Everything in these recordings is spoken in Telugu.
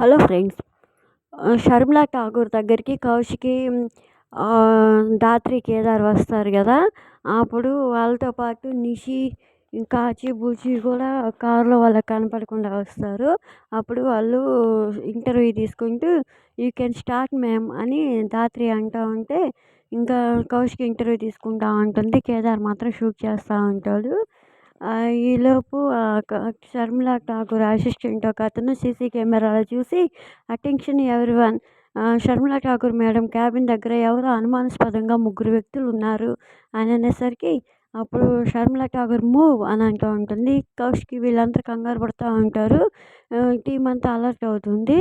హలో ఫ్రెండ్స్ షర్మిలా ఠాగూర్ దగ్గరికి కౌశికి దాత్రి కేదార్ వస్తారు కదా అప్పుడు వాళ్ళతో పాటు నిషి కాచి ఆచిబూచి కూడా కారులో వాళ్ళకి కనపడకుండా వస్తారు. అప్పుడు వాళ్ళు ఇంటర్వ్యూ తీసుకుంటూ యూ కెన్ స్టార్ట్ మ్యామ్ అని దాత్రి అంటూ ఉంటే ఇంకా కౌశిక్ ఇంటర్వ్యూ తీసుకుంటూ ఉంటుంది కేదార్ మాత్రం షూట్ చేస్తూ ఉంటాడు. ఈలోపు షర్మిలా ఠాకూర్ అసిస్టెంట్ ఒక అతను సీసీ కెమెరాలో చూసి attention everyone Sharmila Thakur madam cabin దగ్గర ఎవరో అనుమానాస్పదంగా ముగ్గురు వ్యక్తులు ఉన్నారు. అని అనేసరికి అప్పుడు షర్మిలా ఠాకూర్ మూవ్! అని అంటూ ఉంటుంది. కౌష్కి వీళ్ళంతా కంగారు పడుతూ ఉంటారు. టీం అంతా అలర్ట్ అవుతుంది.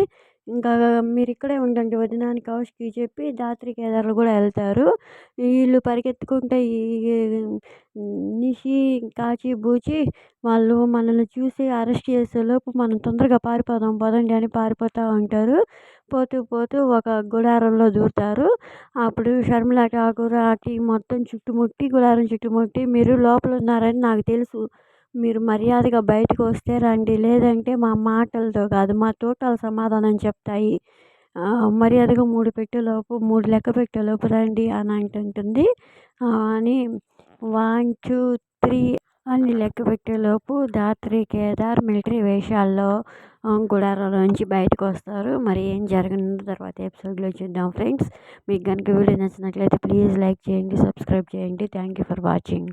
ఇంకా మీరు ఇక్కడే ఉండండి వదిన అని చెప్పి దాత్రి కేదార్లు కూడా వెళ్తారు. వీళ్ళు పరిగెత్తుకుంటే ఈ నిషి కాచి బూచి వాళ్ళు మనల్ని చూసి అరెస్ట్ చేసేలోపు మనం తొందరగా పారిపోదాం పదండి అని పారిపోతూ ఉంటారు. పోతూ పోతూ ఒక గుడారంలో దూరుతారు. అప్పుడు షర్మిలా ఠాకూర్ ఆ టీం మొత్తం చుట్టుముట్టి గుడారం చుట్టుముట్టి మీరు లోపల ఉన్నారని నాకు తెలుసు. మీరు మర్యాదగా బయటకు వస్తే రండి. లేదంటే మా మాటలతో కాదు మా తోటలు సమాధానం చెప్తాయి. మర్యాదగా మూడు పెట్టేలోపు మూడు లెక్క పెట్టేలోపు రండి అని అంటుంటుంది. అని వన్ టూ త్రీ అని లెక్క పెట్టేలోపు దాత్రి కేదార్ మిలిటరీ వేషాల్లో గుడారంలోంచి బయటకు వస్తారు. మరి ఏం జరగనుందో తర్వాత ఎపిసోడ్లో చూద్దాం ఫ్రెండ్స్. మీకు కనుక వీడియో నచ్చినట్లయితే ప్లీజ్ లైక్ చేయండి సబ్స్క్రైబ్ చేయండి. Thank you for watching.